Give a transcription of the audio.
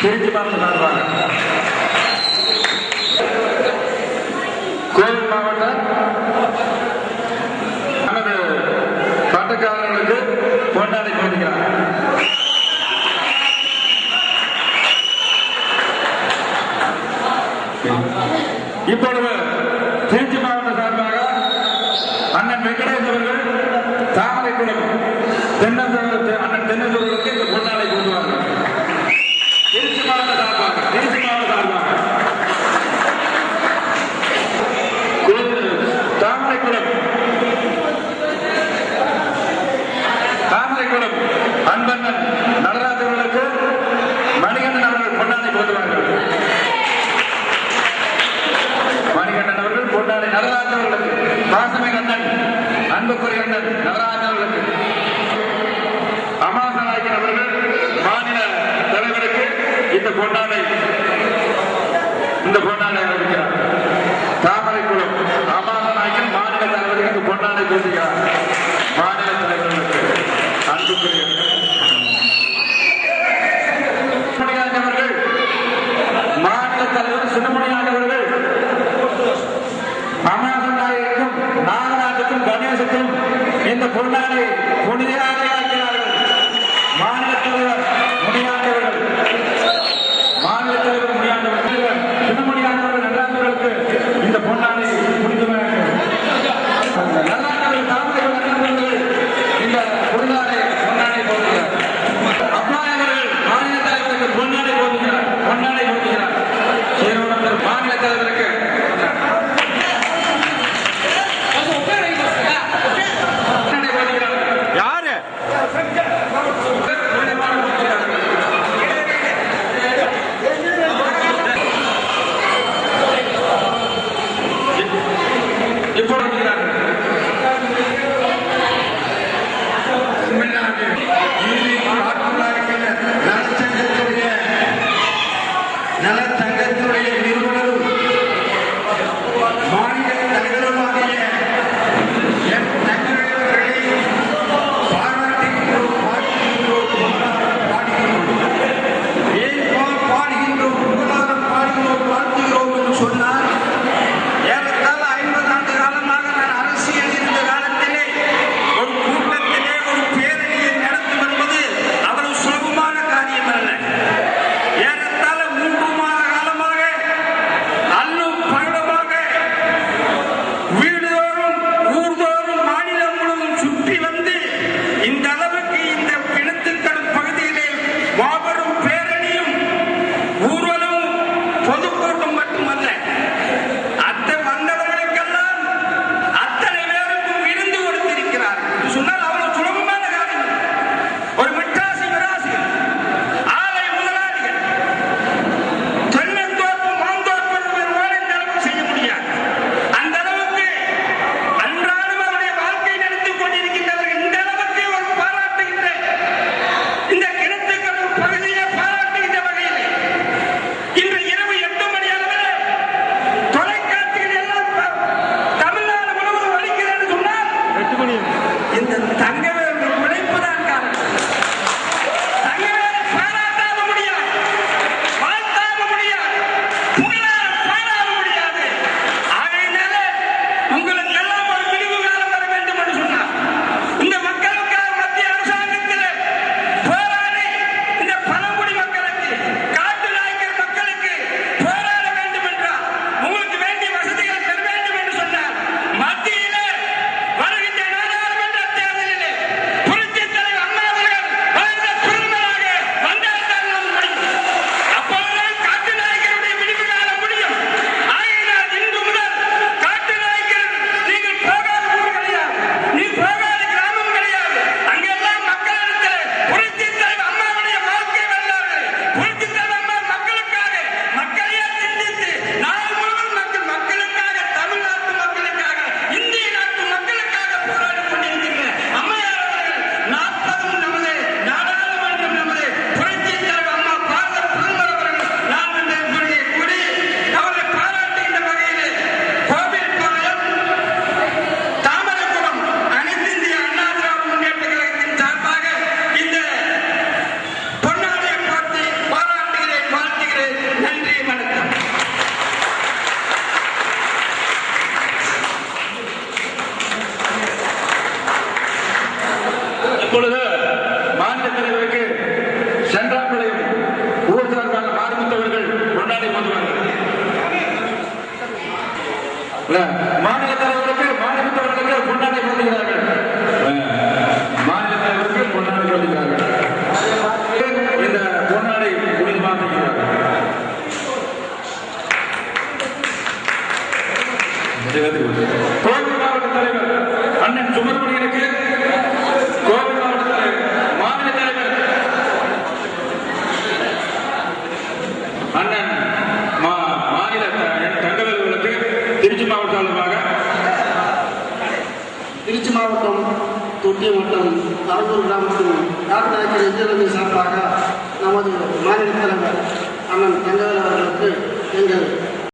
திருச்சி பார்த்து காட்டுவாங்க கோவை மாவட்டம் நமது பட்டக்காரர்களுக்கு கொண்டாடி கொடுக்கிறார் இப்பொழுது திருச்சி மாவட்ட சார்பாக அண்ணன் வெங்கடேஷ் அவர்கள் தாமரை குளம் தென்னந்தர தாமரை குளம் எழுதுகிறார் மாநில தலைவர்களுக்கு அன்புக்குரிய மாநில தலைவர் இந்த பொருளாதார நலத்தங்கத்தினுடைய நிறுவனரும் மாநில இப்பொழுது மாநில தலைவருக்கு சென்றாம்பாளையம் ஊர் சார்பாக மாறுமுத்தவர்கள் கொண்டாடி கொண்டு திருச்சி மாவட்டம் தொட்டி மற்றும் தரம்பூர் கிராமத்தில் டாக்டர் எதிரணி சார்பாக நமது மாநில தலைவர் அண்ணன் தங்கவேல் அவர்களுக்கு எங்கள்